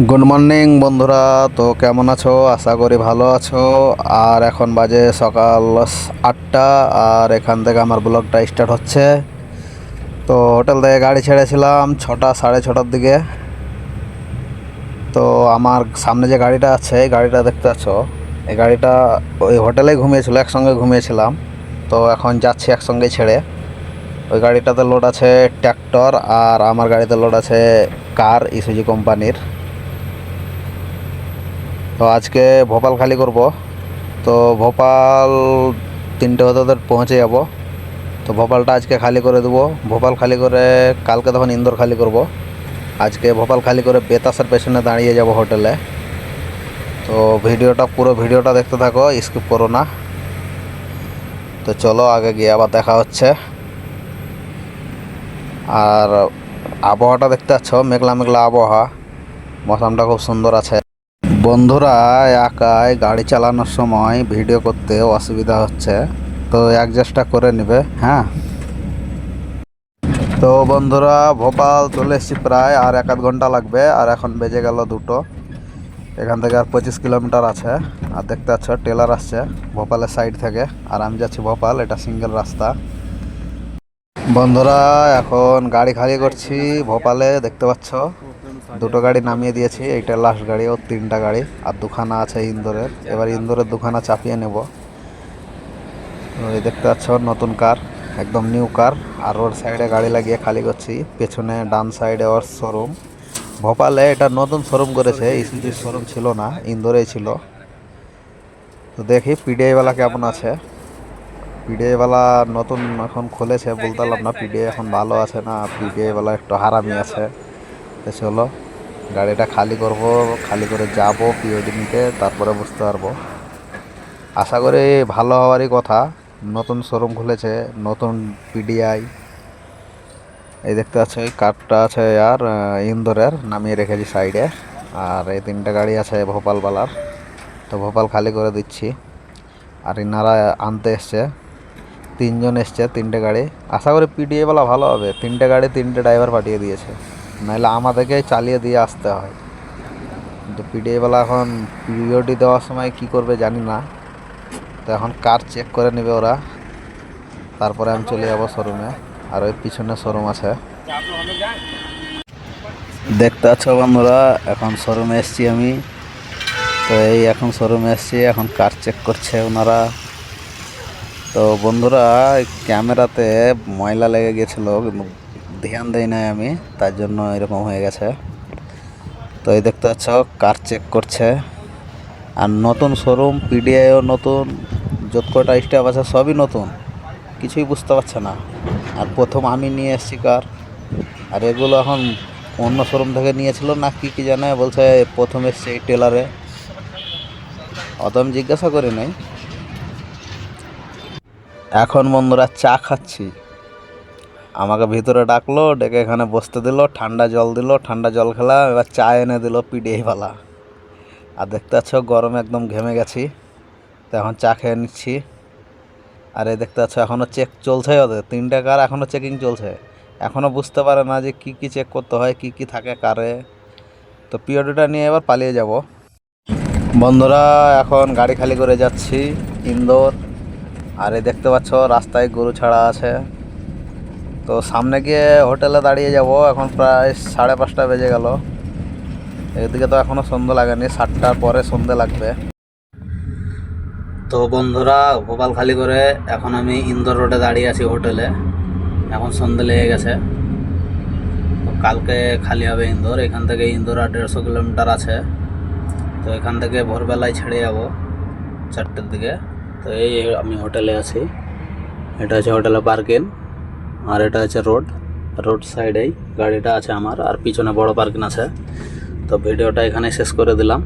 Good morning বন্ধুরা। তো কেমন আছো? আশা করি ভালো আছো। আর এখন বাজে সকাল আটটা, আর এখান থেকে আমার ব্লগটা স্টার্ট হচ্ছে। তো হোটেল থেকে গাড়ি ছেড়েছিলাম ছটা, সাড়ে ছটার দিকে। তো আমার সামনে যে গাড়িটা আছে, এই গাড়িটা দেখতে পাচ্ছ? এই গাড়িটা ওই হোটেলে ঘুমিয়েছিল, একসঙ্গে ঘুমিয়েছিলাম। তো এখন যাচ্ছি একসঙ্গে ছেড়ে। ওই গাড়িটাতে লোড আছে ট্র্যাক্টর আর আমার গাড়িতে লোড আছে কার ইসুজি কোম্পানির তো আজকে ভোপাল খালি করব। তো ভোপাল তিনটে হতে পৌঁছে যাব। তো ভোপালটা আজকে খালি করে দেবো। ভোপাল খালি করে কালকে তখন ইন্দোর খালি করব। আজকে ভোপাল খালি করে বেতাসের পেছনে দাঁড়িয়ে যাব হোটেলে। তো ভিডিওটা পুরো ভিডিওটা দেখতে থাকো, স্কিপ করো না। তো চলো আগে গিয়ে আবার দেখা হচ্ছে। আর আবহাওয়াটা দেখতে পাচ্ছ, মেঘলা মেঘলা আবহাওয়া। মৌসামটা খুব সুন্দর আছে। বন্ধুরা, একাই গাড়ি চালানোর সময় ভিডিও করতে অসুবিধা হচ্ছে, তো অ্যাডজাস্টটা করে নেবে হ্যাঁ? তো বন্ধুরা, ভোপাল চলে এসেছি প্রায় আর এক আধ ঘণ্টা লাগবে, আর এখন বেজে গেল দুটো। এখান থেকে আর পঁচিশ কিলোমিটার আছে, আর দেখতে পাচ্ছ টেলার আসছে ভোপালের সাইড থেকে, আর আমি যাচ্ছি ভোপাল, এটা সিঙ্গেল রাস্তা। বন্ধুরা, এখন গাড়ি খালি করছি ভোপালে, দেখতে পাচ্ছ। দুটো গাড়ি নামিয়ে দিয়েছি এইটা লাস্ট গাড়ি ও তিনটা গাড়ি, আর দুখানা আছে ইন্দোরের। এবার ইন্দোরের দুখানা চাপিয়ে নেব। দেখতে পাচ্ছ, নতুন কার, একদম নিউ কার, আর রোড সাইডে গাড়ি লাগিয়ে খালি করছি। পেছনে ডান সাইডে ওর শোরুম। ভোপালে এটা নতুন শোরুম করেছে ইসিজির শোরুম ছিল না, ইন্দোরেই ছিল। তো দেখি, পিডিআইওয়ালা কেমন আছে? পিডিআইওয়ালা নতুন এখন খুলেছে, বলতে পারলাম না, পিডিআই এখন ভালো আছে না, পিডিআইওয়ালা একটু হারামি আছে। তো চলো গাড়িটা খালি করব, খালি করে যাব পিওডি নিতে তারপরে বুঝতে পারব। আশা করি ভালো হওয়ারই কথা, নতুন শোরুম খুলেছে, নতুন পিডিআই এই দেখতে পাচ্ছ, এই কারটা আছে আর ইন্দোরের, নামিয়ে রেখেছি সাইডে। আর এই তিনটে গাড়ি আছে ভোপালওয়ালার তো ভোপাল খালি করে দিচ্ছি। আর ইনারা আনতে এসছে, তিনজন এসছে তিনটে গাড়ি। আশা করি পিডিএওয়ালা ভালো হবে, তিনটে গাড়ি তিনটে ড্রাইভার পাঠিয়ে দিয়েছে। নাহলে আমাদেরকেই চালিয়ে দিয়ে আসতে হয়। কিন্তু পিডিএওয়ালা এখন পিরিয়ডি দেওয়ার সময় কি করবে জানি না। তো এখন কার চেক করে নেবে ওরা? তারপরে আমি চলে যাব শোরুমে আর ওই পিছনে শোরুম আছে। দেখতে পাচ্ছ বন্ধুরা, এখন শোরুমে এসছি আমি। তো এই এখন শোরুমে এসছি, এখন কার চেক করছে ওনারা। তো বন্ধুরা ক্যামেরাতে ময়লা লেগে গেছিল, কিন্তু ধ্যান দেই নাই আমি, তার জন্য এরকম হয়ে গেছে। তো এই দেখতে পাচ্ছ, কার চেক করছে। আর নতুন শোরুম পিডিআইও নতুন, যত কটা স্টাফ আছে সবই নতুন। কিছুই বুঝতে পারছে না। আর প্রথম আমি নিয়ে এসেছি কার? আর এগুলো এখন অন্য শোরুম থেকে নিয়েছিল না, কি কী জানে, বলছে প্রথম এসছে এই টেলারে অত আমি জিজ্ঞাসা করি নাই। এখন বন্ধুরা চা খাচ্ছি। আমাকে ভিতরে ডাকলো, ডেকে এখানে বসতে দিল, ঠান্ডা জল দিল, ঠান্ডা জল খেলাম এবার চা এনে দিল পিডিএওয়ালা আর দেখতে পাচ্ছ, গরমে একদম ঘেমে গেছি। তো এখন চা খেয়ে নিচ্ছি। আর এই দেখতে পাচ্ছ এখনও চেক চলছে ওদের। তিনটে কার এখনও চেকিং চলছে। এখনও বুঝতে পারে না যে কি কি চেক করতে হয়, কি কি থাকে কারে। তো পিওডিটা নিয়ে এবার পালিয়ে যাব। বন্ধুরা, এখন গাড়ি খালি করে যাচ্ছি, ইন্দোর। আর এই দেখতে পাচ্ছ, রাস্তায় গরু ছাড়া আছে। তো সামনে গিয়ে হোটেলে দাঁড়িয়ে যাব। এখন প্রায় সাড়ে পাঁচটা বেজে গেল। এদিকে তো এখনও সন্ধে লাগেনি, সাতটার পরে সন্ধে লাগবে। তো বন্ধুরা ভোপাল খালি করে এখন আমি ইন্দোর রোডে দাঁড়িয়ে আছি হোটেলে। এখন সন্ধে লেগে গেছে। কালকে খালি হবে ইন্দোর। এখান থেকে ইন্দোর আর দেড়শো কিলোমিটার আছে। তো এখান থেকে ভোরবেলায় ছেড়ে যাব চারটের দিকে। তো এই আমি হোটেলে আছি। এটা হচ্ছে হোটেলে পার্কিং। আর এটা আছে রোড রোড সাইডেই গাড়িটা আছে আমার, আর পিছনে বড় পার্কিং আছে। তো ভিডিওটা এখানে শেষ করে দিলাম।